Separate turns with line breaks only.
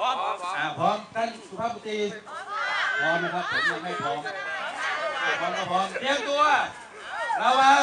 พร้อม
อ่าพร้อมท่านสุภาพสตรีพร้อมนะครับผมยังไม่พร้อมอ่าพร้อมก็พร้อมเตรียมตัวระวัง